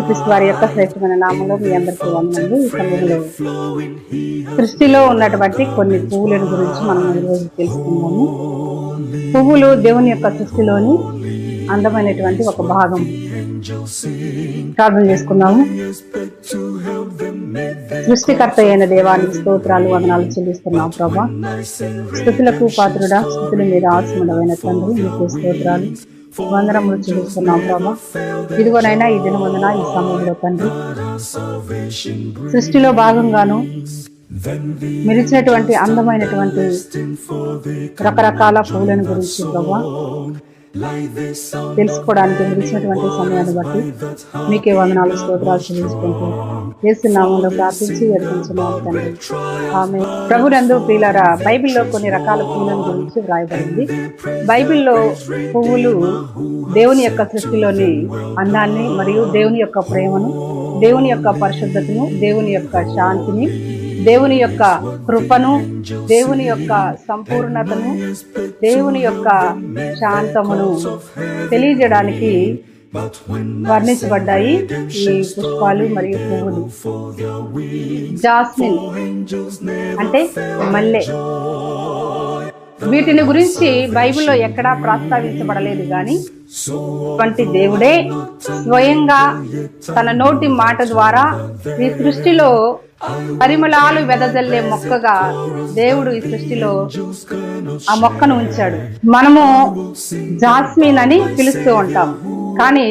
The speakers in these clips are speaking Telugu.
క్రీస్తు వారి యొక్క శ్రేష్టమైన నామంలో మీ అందరికీ వందనండి ఈ సమయంలో సృష్టిలో ఉన్నటువంటి కొన్ని పువ్వులను గురించి మనం ఈరోజు తెలుసుకుందాము. పువ్వులు దేవుని యొక్క సృష్టిలోని అందమైనటువంటి ఒక భాగం. ప్రార్థన చేసుకుందాము. సృష్టికర్త అయిన దేవానికి స్తోత్రాలు వదనాలు చెల్లిస్తున్నాం ప్రభా. స్థుతులకు పాత్రుడా స్థుతుల మీద ఆసముడమైన తండ్రి మీకు స్తోత్రాలు. వందనములు చెల్లిస్తున్నాం ప్రభా. ఇదిగోనైనా ఈ దినమున ఈ సమయంలో తండ్రి సృష్టిలో భాగంగాను మెరిచినటువంటి అందమైనటువంటి రకరకాల పువ్వులను గురించి ప్రభా. తెలుసుకోవడానికి మెరిచినటువంటి సమయాన్ని బట్టి మీకే వందనాలు స్తోత్రాలు చెల్లించుకుంటూ వేస్తున్నామంలో ప్రార్థించి ఎదిరించున్నాము తండ్రి. ఆమె ప్రభునందు ప్రియులారా బైబిల్లో కొన్ని రకాల పువ్వులను గురించి వ్రాయబడింది. బైబిల్లో పువ్వులు దేవుని యొక్క సృష్టిలోని అందాన్ని మరియు దేవుని యొక్క ప్రేమను దేవుని యొక్క పరిశుద్ధతను దేవుని యొక్క శాంతిని దేవుని యొక్క కృపను దేవుని యొక్క సంపూర్ణతను దేవుని యొక్క శాంతమును తెలియజేయడానికి వర్ణించబడ్డాయి ఈ పుష్పాలు మరియు పువ్వులు. జాస్మిన్ అంటే మల్లె. వీటిని గురించి బైబిల్లో ఎక్కడా ప్రస్తావించబడలేదు కానీ వంటి దేవుడే స్వయంగా తన నోటి మాట ద్వారా ఈ సృష్టిలో పరిమళాలు వెదజల్లే మొక్కగా దేవుడు ఈ సృష్టిలో ఆ మొక్కను ఉంచాడు. మనము జాస్మిన్ అని పిలుస్తూ ఉంటాం. కానీ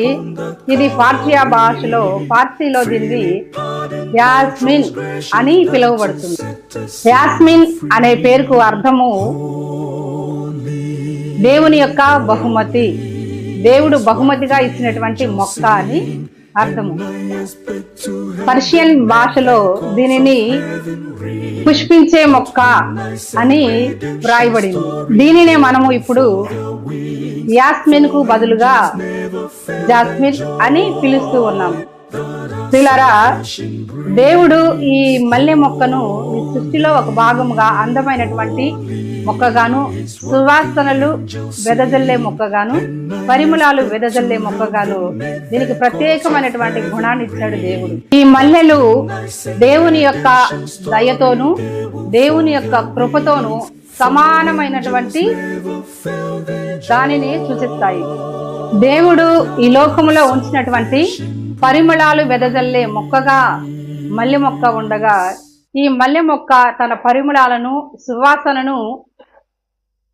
ఇది పార్సియా భాషలో పార్సీలో దీన్ని యాస్మిన్ అని పిలువబడుతుంది. యాస్మిన్ అనే పేరుకు అర్థము దేవుని యొక్క బహుమతి. దేవుడు బహుమతిగా ఇచ్చినటువంటి మొక్క అని అర్థము. పర్షియన్ భాషలో దీనిని పుష్పించే మొక్క అని వ్రాయబడింది. దీనినే మనము ఇప్పుడు యాస్మిన్కు బదులుగా జాస్మిన్ అని పిలుస్తూ ఉన్నాము. పిల్లరా దేవుడు ఈ మల్లె మొక్కను ఈ సృష్టిలో ఒక భాగముగా అందమైనటువంటి మొక్కగాను సువాసనలు వెదజల్లే మొక్కగాను పరిమళాలు వెదజల్లే మొక్కగాను దీనికి ప్రత్యేకమైనటువంటి గుణాన్ని ఇచ్చాడు దేవుడు. ఈ మల్లెలు దేవుని యొక్క దయతోను దేవుని యొక్క కృపతోను సమానమైనటువంటి దానిని సూచిస్తాయి. దేవుడు ఈ లోకములో ఉంచినటువంటి పరిమళాలు వెదజల్లే మొక్కగా మల్లె మొక్క ఉండగా ఈ మల్లె మొక్క తన పరిమళాలను సువాసనను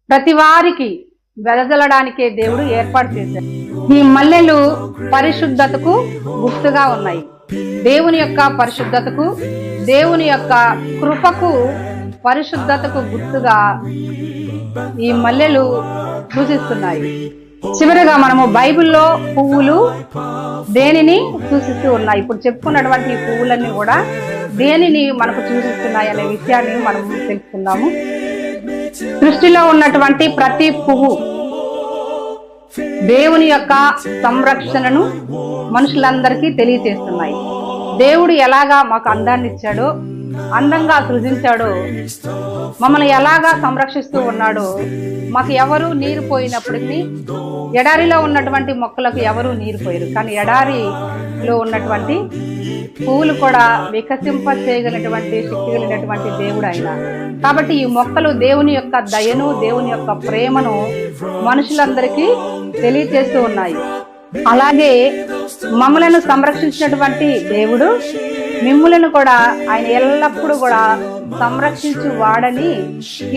ప్రతి వారికి వెదజల్లడానికే దేవుడు ఏర్పాటు చేశాడు. ఈ మల్లెలు పరిశుద్ధతకు గుర్తుగా ఉన్నాయి. దేవుని యొక్క పరిశుద్ధతకు దేవుని యొక్క కృపకు పరిశుద్ధతకు గుర్తుగా ఈ మల్లెలు సూచిస్తున్నాయి. చివరిగా మనము బైబిల్లో పువ్వులు దేనిని సూచిస్తూ ఉన్నాయి? ఇప్పుడు చెప్పుకున్నటువంటి పువ్వులన్నీ కూడా దేనిని మనకు సూచిస్తున్నాయి అనే విషయాన్ని మనం తెలుసుకుందాము. సృష్టిలో ఉన్నటువంటి ప్రతి పువ్వు దేవుని యొక్క సంరక్షణను మనుషులందరికీ తెలియజేస్తున్నాయి దేవుడు ఎలాగా మాకు అందాన్ని ఇచ్చాడో అందంగా సృజించాడు. మమ్మల్ని ఎలాగా సంరక్షిస్తూ ఉన్నాడో మాకు ఎవరు నీరు పోయినప్పటికీ ఎడారిలో ఉన్నటువంటి మొక్కలకు ఎవరు నీరు పోయరు. కానీ ఎడారిలో ఉన్నటువంటి పువ్వులు కూడా వికసింప చేయగలిగినటువంటి శక్తి కలిగినటువంటి దేవుడు ఆయన. కాబట్టి ఈ మొక్కలు దేవుని యొక్క దయను దేవుని యొక్క ప్రేమను మనుషులందరికీ తెలియచేస్తూ ఉన్నాయి. అలాగే మమ్మలను సంరక్షించినటువంటి దేవుడు మిమ్ములను కూడా ఆయన ఎల్లప్పుడూ కూడా సంరక్షించు వాడని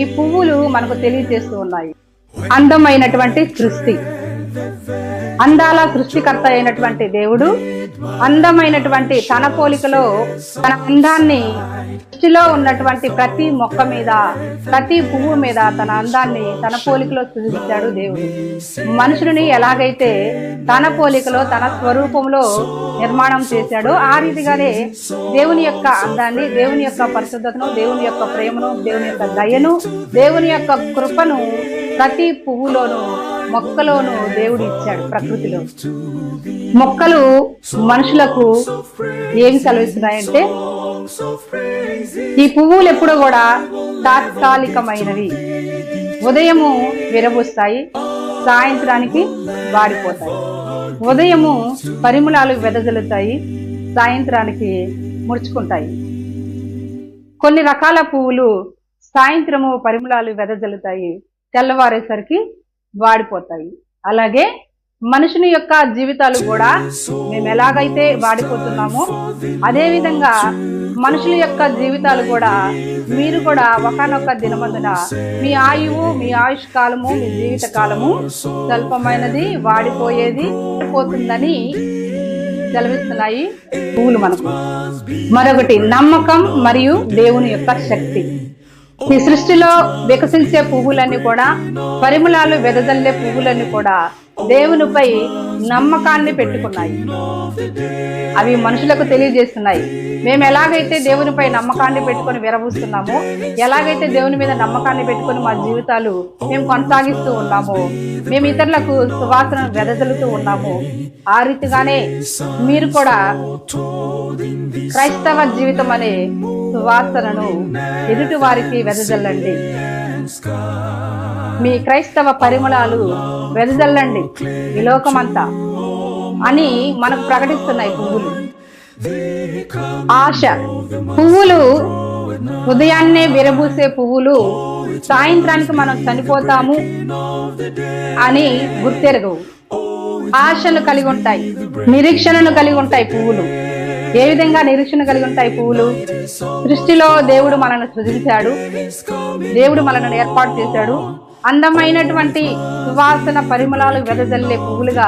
ఈ పువ్వులు మనకు తెలియజేస్తూ ఉన్నాయి. అందమైనటువంటి సృష్టి. అందాల సృష్టికర్త అయినటువంటి దేవుడు అందమైనటువంటి తన పోలికలో తన అందాన్ని సృష్టిలో ఉన్నటువంటి ప్రతి మొక్క మీద ప్రతి పువ్వు మీద తన అందాన్ని తన పోలికలో సృజించాడు దేవుడు. మనుషుని ఎలాగైతే తన పోలికలో తన స్వరూపంలో నిర్మాణం చేశాడో. ఆ రీతిగానే దేవుని యొక్క అందాన్ని దేవుని యొక్క పరిశుద్ధతను దేవుని యొక్క ప్రేమను దేవుని యొక్క దయను దేవుని యొక్క కృపను ప్రతి పువ్వులోను మొక్కలోను దేవుడు ఇచ్చాడు ప్రకృతిలో. మొక్కలు మనుషులకు ఏమి సెలవిస్తున్నాయంటే ఈ పువ్వులు ఎప్పుడు కూడా తాత్కాలికమైనవి. ఉదయము విరబూస్తాయి సాయంత్రానికి వాడిపోతాయి. ఉదయము పరిమళాలు వెదజల్లుతాయి సాయంత్రానికి ముడుచుకుంటాయి. కొన్ని రకాల పువ్వులు సాయంత్రము పరిమళాలు వెదజల్లుతాయి తెల్లవారేసరికి వాడిపోతాయి. అలాగే మనుషుని యొక్క జీవితాలు కూడా మేము ఎలాగైతే వాడిపోతున్నామో అదేవిధంగా మనుషుల యొక్క జీవితాలు కూడా మీరు కూడా ఒకనొక దినమందున మీ ఆయువు మీ ఆయుష్ కాలము మీ జీవిత కాలము స్వల్పమైనది వాడిపోయేది పోతుందని సెలవిస్తున్నాయి పువ్వులు మనకు. మరొకటి నమ్మకం మరియు దేవుని యొక్క శక్తి. ఈ సృష్టిలో వికసించే పువ్వులన్నీ కూడా పరిమళాలు వెదజల్లే పువ్వులన్నీ కూడా దేవునిపై నమ్మకాన్ని పెట్టుకున్నాయి. అవి మనుషులకు తెలియజేస్తున్నాయి. మేము ఎలాగైతే దేవునిపై నమ్మకాన్ని పెట్టుకొని విరబూస్తున్నామో ఎలాగైతే దేవుని మీద నమ్మకాన్ని పెట్టుకొని మా జీవితాలు మేము కొనసాగిస్తూ ఉన్నామో మేము ఇతరులకు సువాసన వెదజల్లుతూ ఉన్నాము ఆ రీతిగానే మీరు కూడా క్రైస్తవ జీవితం అనే సువాసనను ఎదుటి వారికి వెదజల్లండి. మీ క్రైస్తవ పరిమళాలు వెదజల్లండి ఈ లోకమంతా అని మనకు ప్రకటిస్తున్నాయి పువ్వులు. ఆశ. పువ్వులు ఉదయాన్నే విరబూసే పువ్వులు సాయంత్రానికి మనం చనిపోతాము అని గుర్తెరగవు ఆశను కలిగి ఉంటాయి నిరీక్షణను కలిగి ఉంటాయి పువ్వులు. ఏ విధంగా నిరీక్షణ కలిగి ఉంటాయి పువ్వులు? సృష్టిలో దేవుడు మనను సృజించాడు. దేవుడు మనను ఏర్పాటు చేశాడు. అందమైనటువంటి సువాసన పరిమళాలు వెదజల్లే పువ్వులుగా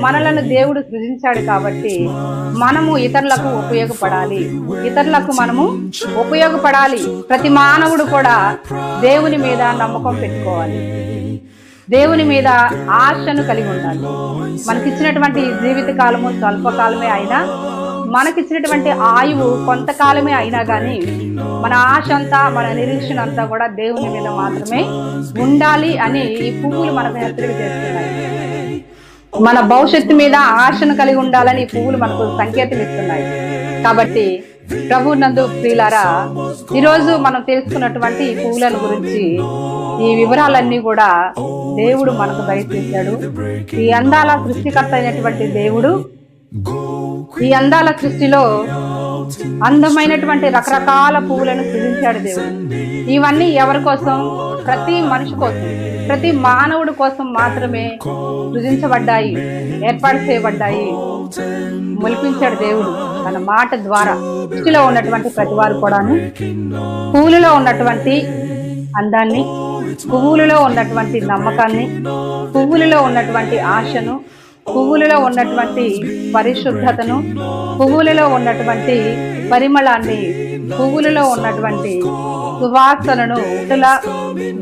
మనలను దేవుడు సృజించాడు కాబట్టి మనము ఇతరులకు ఉపయోగపడాలి. ఇతరులకు మనము ఉపయోగపడాలి. ప్రతి మానవుడు కూడా దేవుని మీద నమ్మకం పెట్టుకోవాలి. దేవుని మీద ఆశను కలిగి ఉండాలి. మనకిచ్చినటువంటి జీవిత కాలము స్వల్పకాలమే అయినా మనకిచ్చినటువంటి ఆయువు కొంతకాలమే అయినా కానీ మన ఆశ అంతా మన నిరీక్షణ అంతా కూడా దేవుని మీద మాత్రమే ఉండాలి అని ఈ పువ్వులు మనకు హెచ్చరిక చేస్తున్నాయి మన భవిష్యత్తు మీద ఆశను కలిగి ఉండాలని ఈ పువ్వులు మనకు సంకేతం ఇస్తున్నాయి. కాబట్టి ప్రభు నందు ప్రియులారా ఈరోజు మనం తెలుసుకున్నటువంటి ఈ పువ్వులను గురించి ఈ వివరాలన్నీ కూడా దేవుడు మనకు దయచేశాడు. ఈ అందాల సృష్టికర్త అయినటువంటి దేవుడు ఈ అందాల సృష్టిలో అందమైనటువంటి రకరకాల పువ్వులను సృజించాడు దేవుడు. ఇవన్నీ ఎవరి కోసం? ప్రతి మనిషి కోసం. ప్రతి మానవుడి కోసం మాత్రమే సృజించబడ్డాయి ఏర్పాటు చేయబడ్డాయి మొలిపించాడు దేవుడు తన మాట ద్వారా. సృష్టిలో ఉన్నటువంటి ప్రతి వారు కూడాను పువ్వులలో ఉన్నటువంటి అందాన్ని పువ్వులలో ఉన్నటువంటి నమ్మకాన్ని పువ్వులలో ఉన్నటువంటి ఆశను పువ్వులలో ఉన్నటువంటి పరిశుద్ధతను పువ్వులలో ఉన్నటువంటి పరిమళాన్ని పువ్వులలో ఉన్నటువంటి సువాసనను ఇతరుల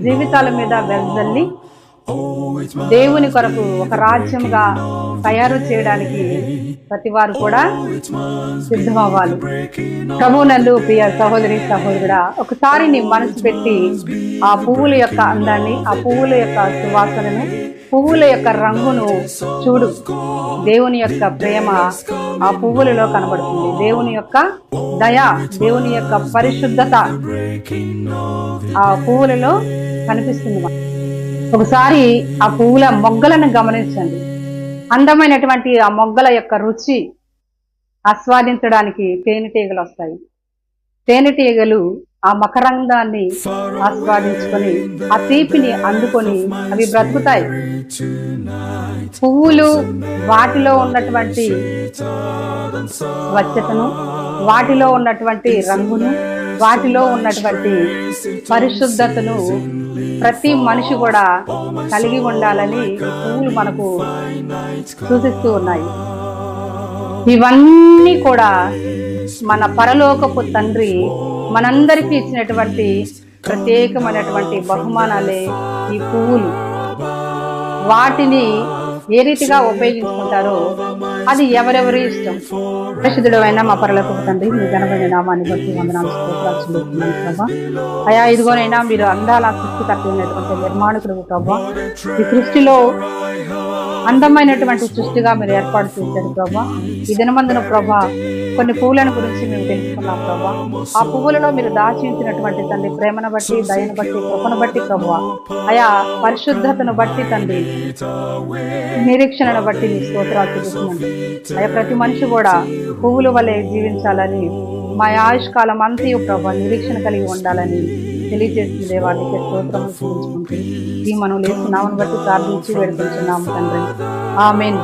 జీవితాల మీద వెదజల్లి దేవుని కొరకు ఒక రాజ్యంగా తయారు చేయడానికి ప్రతి వారు కూడా సిద్ధమవ్వాలి. ప్రభునందు ప్రియ సహోదరి సహోదరుడా ఒకసారి నీ మనసు పెట్టి ఆ పువ్వుల యొక్క అందాన్ని ఆ పువ్వుల యొక్క సువాసనను పువ్వుల యొక్క రంగును చూడు. దేవుని యొక్క ప్రేమ ఆ పువ్వులలో కనబడుతుంది. దేవుని యొక్క దయ దేవుని యొక్క పరిశుద్ధత ఆ పువ్వులలో కనిపిస్తుంది. ఒకసారి ఆ పువ్వుల మొగ్గలను గమనించండి. అందమైనటువంటి ఆ మొగ్గల యొక్క రుచి ఆస్వాదించడానికి తేనెటీగలు వస్తాయి. తేనెటీగలు ఆ మకరంగాన్ని ఆస్వాదించుకొని ఆ తీపిని అందుకొని అవి బ్రతుకుతాయి. పువ్వులు వాటిలో ఉన్నటువంటి స్వచ్ఛతను వాటిలో ఉన్నటువంటి రంగును వాటిలో ఉన్నటువంటి పరిశుద్ధతను ప్రతి మనిషి కూడా కలిగి ఉండాలని పువ్వులు మనకు సూచిస్తూ ఉన్నాయి. ఇవన్నీ కూడా మన పరలోకపు తండ్రి మనందరికీ ఇచ్చినటువంటి ప్రత్యేకమైనటువంటి బహుమానాలే ఈ పువ్వులు. వాటిని ఏ రీతిగా ఉపయోగించుకుంటారో అది ఎవరెవరి ఇష్టం. పరిశుద్ధుడు అయినా మా పరలకు తండ్రి మీ ఘనమైన నామాన్ని బట్టి వందనాలు స్తోత్రాలు ప్రభా. అయా ఇదిగోనైనా మీరు అందాల సృష్టికర్త అయినటువంటి నిర్మాణకుడు ప్రభా. ఈ సృష్టిలో అందమైనటువంటి సృష్టిగా మీరు ఏర్పాటు చేశారు ప్రభా. ఈ దినమందున ప్రభా కొన్ని పువ్వులను గురించి మేము తెలుసుకున్నాం ప్రభా. ఆ పువ్వులలో మీరు దాచించినటువంటి తండ్రి ప్రేమను బట్టి దయను బట్టి కృపను బట్టి ప్రభా. ఆయా పరిశుద్ధతను బట్టి తండ్రి నిరీక్షణను బట్టి మీ స్తోత్రాలు చూపిస్తున్నాను అయ్యా ప్రతి మనిషి కూడా పువ్వుల వలె జీవించాలని మా ఆయుష్కాలం అంతయు ప్రభా నిరీక్షణ కలిగి ఉండాలని తెలియజేసిన దేవానికి స్తోత్రము చూపించుకుంటూ ఈ మనం లేస్తున్నామని బట్టి ప్రార్థించి వేడుకుంటున్నాము తండ్రి. ఆమెన్.